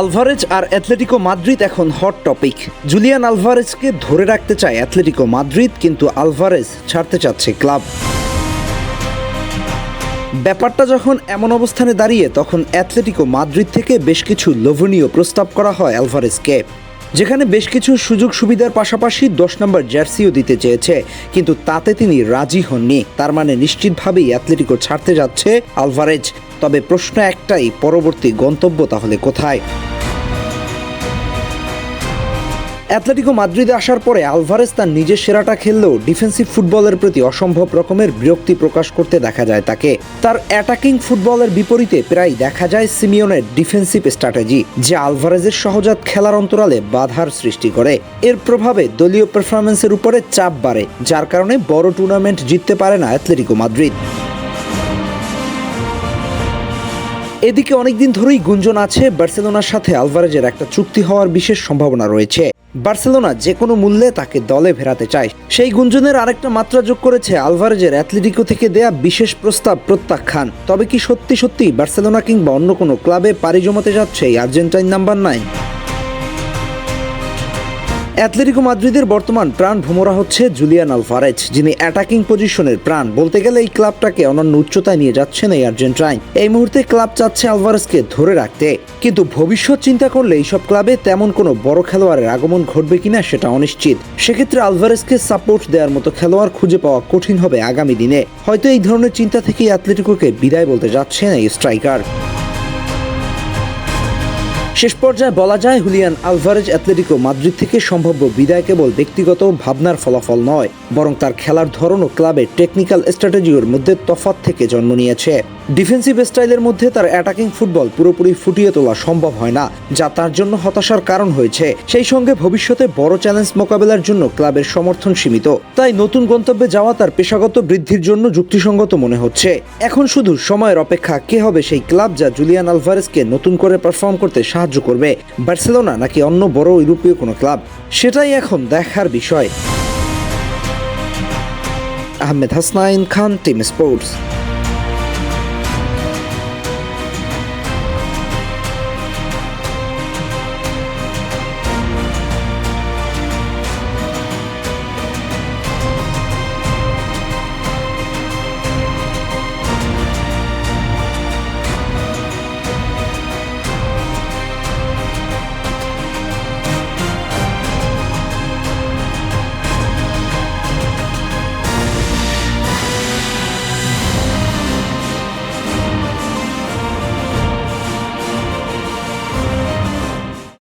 Alvarez আর Atletico Madrid এখন hot topic Julian আলভারেজকে ধরে রাখতে চায় অ্যাথলেটিকো মাদ্রিদ, কিন্তু আলভারেজ ছাড়তে চাচ্ছে ক্লাব। ব্যাপারটা যখন এমন অবস্থানে দাঁড়িয়ে, তখন অ্যাথলেটিকো মাদ্রিদ থেকে বেশ কিছু লোভনীয় প্রস্তাব করা হয় আলভারেজকে, যেখানে বেশ কিছু সুযোগ সুবিধার পাশাপাশি দশ নম্বর জার্সিও দিতে চেয়েছে, কিন্তু তাতে তিনি রাজি হননি। তার মানে নিশ্চিতভাবেই অ্যাথলেটিকো ছাড়তে যাচ্ছে আলভারেজ। তবে প্রশ্ন একটাই, পরবর্তী গন্তব্য তাহলে কোথায়? অ্যাথলেটিকো মাদ্রিদে আসার পরে আলভারেজ তার নিজের সেরাটা খেললেও ডিফেন্সিভ ফুটবলের প্রতি অসম্ভব রকমের বিরক্তি প্রকাশ করতে দেখা যায় তাকে। তার অ্যাটাকিং ফুটবলের বিপরীতে প্রায় দেখা যায় সিমিয়নের ডিফেন্সিভ স্ট্র্যাটেজি, যা আলভারেজের সহজাত খেলার অন্তরালে বাধার সৃষ্টি করে। এর প্রভাবে দলীয় পারফরমেন্সের উপরে চাপ বাড়ে, যার কারণে বড় টুর্নামেন্ট জিততে পারে না অ্যাথলেটিকো মাদ্রিদ। এদিকে অনেকদিন ধরেই গুঞ্জন আছে বার্সেলোনার সাথে আলভারেজের একটা চুক্তি হওয়ার বিশেষ সম্ভাবনা রয়েছে। বার্সেলোনা যে কোনো মূল্যে তাকে দলে ফেরাতে চায়। সেই গুঞ্জনের আরেকটা মাত্রা যোগ করেছে আলভারেজের অ্যাথলেটিকো থেকে দেয়া বিশেষ প্রস্তাব প্রত্যাখ্যান। তবে কি সত্যি সত্যি বার্সেলোনা কিংবা অন্য কোনো ক্লাবে পাড়ি জমাতে যাচ্ছে এই আর্জেন্টাইন নাম্বার নাইন? অ্যাথলেটিকো মাদ্রিদের বর্তমান প্রাণ ভোমরা হচ্ছে জুলিয়ান আলভারেজ, যিনি অ্যাটাকিং পজিশনের প্রাণ। বলতে গেলে এই ক্লাবটাকে অনন্য উচ্চতায় নিয়ে যাচ্ছেন এই আর্জেন্টাইন। এই মুহূর্তে ক্লাব চাচ্ছে আলভারেজকে ধরে রাখতে। কিন্তু ভবিষ্যৎ চিন্তা করলে এইসব ক্লাবে তেমন কোনো বড় খেলোয়াড়ের আগমন ঘটবে কিনা সেটা অনিশ্চিত। সেক্ষেত্রে আলভারেজকে সাপোর্ট দেওয়ার মতো খেলোয়াড় খুঁজে পাওয়া কঠিন হবে আগামী দিনে। হয়তো এই ধরনের চিন্তা থেকেই অ্যাথলেটিকোকে বিদায় বলতে যাচ্ছেন এই স্ট্রাইকার শেষ পর্যায়ে বলা যায় হুলিয়ান আলভারেজ অ্যাথলেটিকো মাদ্রিদ থেকে সম্ভাব্য বিদায় কেবল ব্যক্তিগত ভাবনার ফলাফল নয়, বরং তার খেলার ধরন ও ক্লাবের টেকনিক্যাল স্ট্র্যাটেজির মধ্যে তফাৎ থেকে জন্ম নিয়েছে। ডিফেন্সিভ স্টাইলের মধ্যে তার অ্যাটাকিং ফুটবল পুরোপুরি ফুটিয়ে তোলা সম্ভব হয় না, যা তার জন্য হতাশার কারণ হয়েছে। সেই সঙ্গে ভবিষ্যতে বড় চ্যালেঞ্জ মোকাবেলার জন্য ক্লাবের সমর্থন সীমিত। তাই নতুন গন্তব্যে যাওয়া তার পেশাগত বৃদ্ধির জন্য যুক্তিসঙ্গত মনে হচ্ছে। এখন শুধু সময়ের অপেক্ষা, কে হবে সেই ক্লাব যা জুলিয়ান আলভারেসকে নতুন করে পারফর্ম করতে সাহায্য করবে, বার্সেলোনা নাকি অন্য বড় ইউরোপীয় কোনো ক্লাব? সেটাই এখন দেখার বিষয়। Ahmed Hasnain, Khan, team sports.